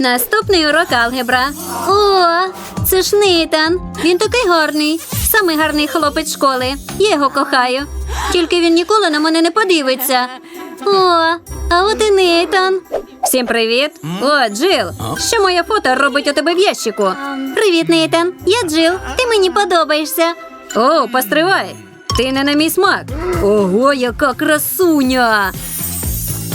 Наступний урок алгебра. О, це ж Нейтан. Він такий гарний. Самий гарний хлопець школи. Я його кохаю. Тільки він ніколи на мене не подивиться. О, а от і Нейтан. Всім привіт. О, Джил. Що моє фото робить у тебе в ящику? Привіт, Нейтан. Я Джил. Ти мені подобаєшся. О, постривай. Ти не на мій смак. Ого, яка красуня!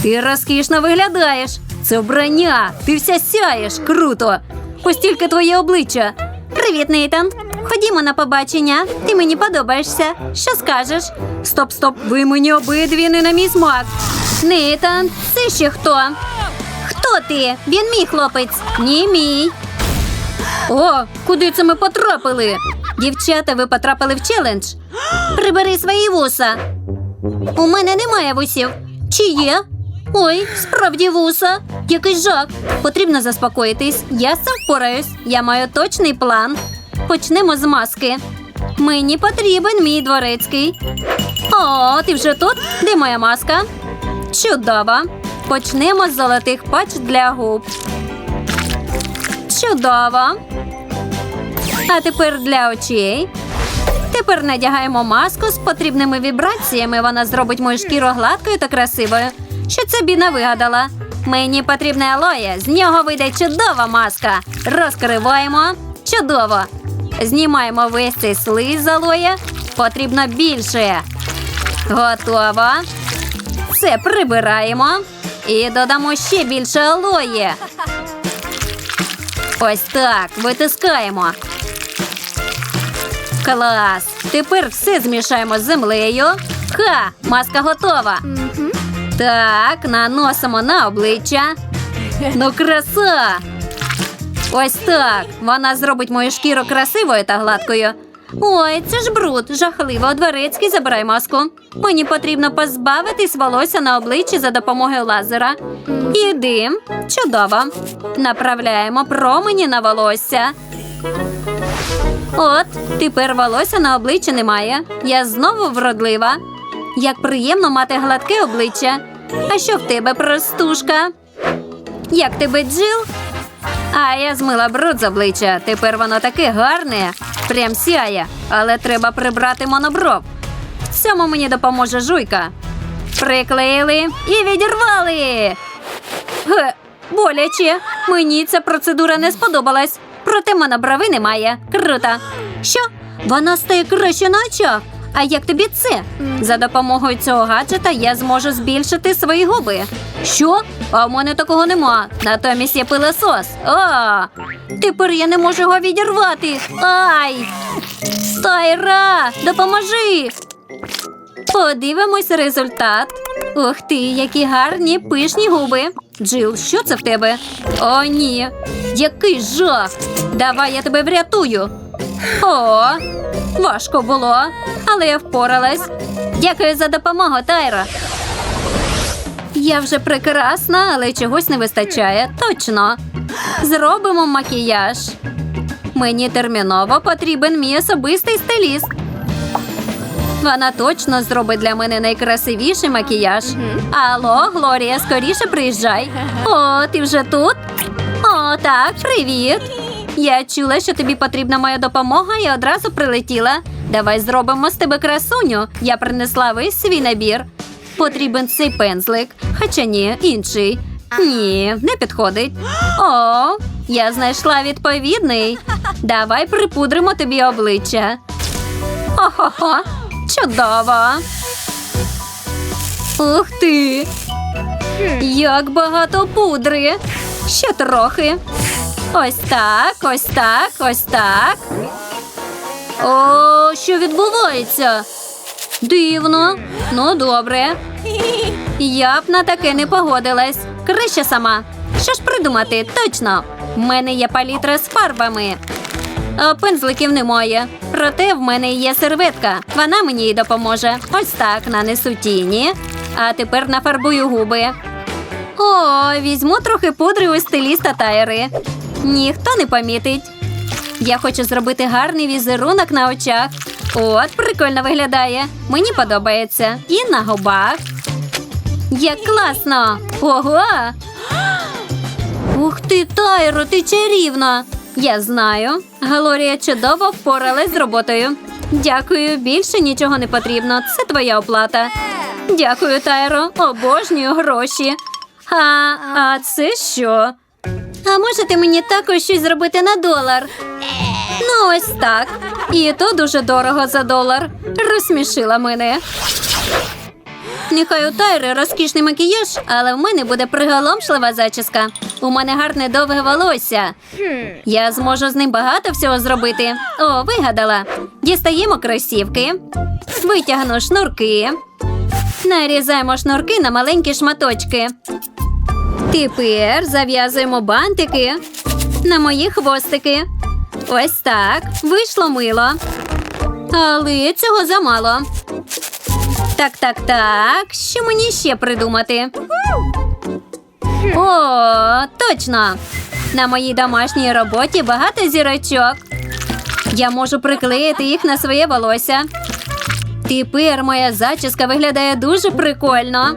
Ти розкішно виглядаєш. Це вбрання. Ти вся сяєш. Круто. Ось тільки твоє обличчя. Привіт, Нейтан. Ходімо на побачення. Ти мені подобаєшся. Що скажеш? Стоп, стоп, ви мені обидві не на мій смак. Нейтан, це ще хто? Хто ти? Він мій хлопець. Ні, мій. О, куди це ми потрапили? Дівчата, ви потрапили в челендж. Прибери свої вуса. У мене немає вусів. Чи є? Ой, справді вуса. Який жах. Потрібно заспокоїтись. Я сам впораюсь. Я маю точний план. Почнемо з маски. Мені потрібен мій дворецький. О, ти вже тут? Де моя маска? Чудово. Почнемо з золотих пач для губ. Чудово. А тепер для очей. Тепер надягаємо маску з потрібними вібраціями. Вона зробить мою шкіру гладкою та красивою. Що це біна вигадала? Мені потрібне алоє. З нього вийде чудова маска. Розкриваємо. Чудово. Знімаємо весь цей слиз з алоє. Потрібно більше. Готово. Все прибираємо. І додамо ще більше алоє. Ось так. Витискаємо. Клас! Тепер все змішаємо з землею. Ха! Маска готова. Так, наносимо на обличчя. Ну, краса! Ось так. Вона зробить мою шкіру красивою та гладкою. Ой, це ж бруд, жахливо. Дворецький, забирай маску. Мені потрібно позбавитись волосся на обличчі за допомогою лазера. І дим. Чудово. Направляємо промені на волосся. От, тепер волосся на обличчі немає. Я знову вродлива. Як приємно мати гладке обличчя. А що в тебе, простушка? Як тебе, Джил? А я змила бруд з обличчя. Тепер воно таке гарне. Прям сяє. Але треба прибрати монобров. В цьому мені допоможе жуйка. Приклеїли і відірвали. Ге, боляче. Мені ця процедура не сподобалась. Проте моноброви немає. Круто. Що? Вона стає краще на очах. А як тобі це? За допомогою цього гаджета я зможу збільшити свої губи. Що? А в мене такого нема. Натомість є пилосос. А, тепер я не можу його відірвати. Ай! Тайра, допоможи! Подивимось результат. Ух ти, які гарні пишні губи. Джил, що це в тебе? О, ні. Який жах! Давай я тебе врятую. О, важко було, але я впоралась. Дякую за допомогу, Тайра. Я вже прекрасна, але чогось не вистачає. Точно. Зробимо макіяж. Мені терміново потрібен мій особистий стиліст. Вона точно зробить для мене найкрасивіший макіяж. Алло, Глорія, скоріше приїжджай. О, ти вже тут? О, так, привіт. Я чула, що тобі потрібна моя допомога і одразу прилетіла. Давай зробимо з тебе красуню. Я принесла весь свій набір. Потрібен цей пензлик, хоча ні, інший. Ні, не підходить. О, я знайшла відповідний. Давай припудримо тобі обличчя. Охо-хо, чудово. Ух ти! Як багато пудри. Ще трохи. Ось так, ось так, ось так. О, що відбувається? Дивно. Ну, добре. Я б на таке не погодилась. Краще сама. Що ж придумати? Точно. В мене є палітра з фарбами. А пензликів немає. Проте в мене є серветка. Вона мені й допоможе. Ось так нанесу тіні. А тепер нафарбую губи. О, візьму трохи пудри у стиліста Тайри. Ніхто не помітить. Я хочу зробити гарний візерунок на очах. От, прикольно виглядає. Мені подобається. І на губах. Як класно! Ого! Ти Тайро, ти чарівна. Я знаю. Галорія чудово впоралась з роботою. Дякую, більше нічого не потрібно. Це твоя оплата. Дякую, Тайро. Обожнюю гроші. А, а це що? А можете мені також щось зробити на долар? Ну, ось так. І то дуже дорого за долар. Розсмішила мене. Нехай у Тайри розкішний макіяж, але в мене буде приголомшлива зачіска. У мене гарне довге волосся. Я зможу з ним багато всього зробити. О, вигадала. Дістаємо кросівки, витягну шнурки, нарізаємо шнурки на маленькі шматочки. Тепер зав'язуємо бантики на мої хвостики. Ось так. Вийшло мило. Але цього замало. Так, так, так. Що мені ще придумати? О, точно! На моїй домашній роботі багато зірочок. Я можу приклеїти їх на своє волосся. Тепер моя зачіска виглядає дуже прикольно.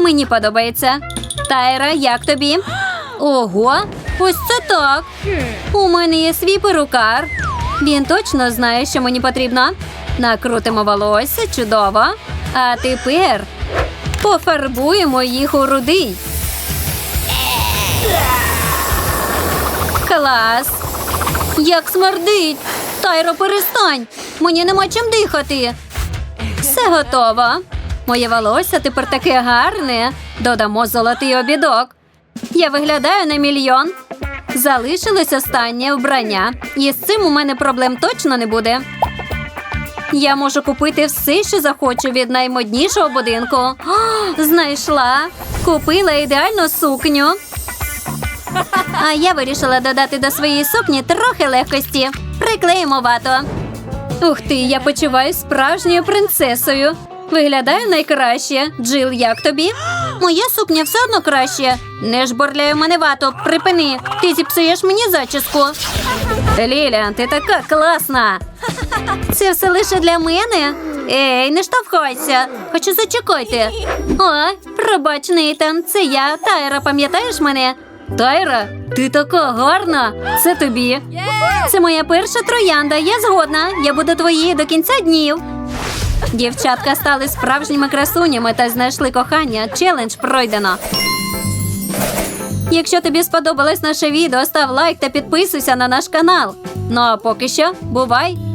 Мені подобається. Тайра, як тобі? Ого, ось це так. У мене є свій перукар. Він точно знає, що мені потрібно. Накрутимо волосся, чудово. А тепер пофарбуємо їх у рудий. Клас! Як смердить! Тайро, перестань! Мені нема чим дихати. Все готово. Моє волосся тепер таке гарне. Додамо золотий обідок. Я виглядаю на мільйон. Залишилось останнє вбрання. І з цим у мене проблем точно не буде. Я можу купити все, що захочу від наймоднішого будинку. О, знайшла. Купила ідеальну сукню. А я вирішила додати до своєї сукні трохи легкості. Приклеїмо вато. Ух ти, я почуваюся справжньою принцесою. Виглядаю найкраще. Джил, як тобі? Моя сукня все одно краще. Не жборляй у мене вато, припини. Ти зіпсуєш мені зачіску. Ліля, ти така класна. Це все лише для мене. Ей, не штовхайся. Хочу зачекайте. Ой, пробач, Нейтан, це я, Тайра, пам'ятаєш мене? Тайра, ти така гарна. Це тобі. Це моя перша троянда. Я згодна. Я буду твоєю до кінця днів. Дівчатка стали справжніми красунями та знайшли кохання. Челендж пройдено. Якщо тобі сподобалось наше відео, став лайк та підписуйся на наш канал. Ну а поки що, бувай!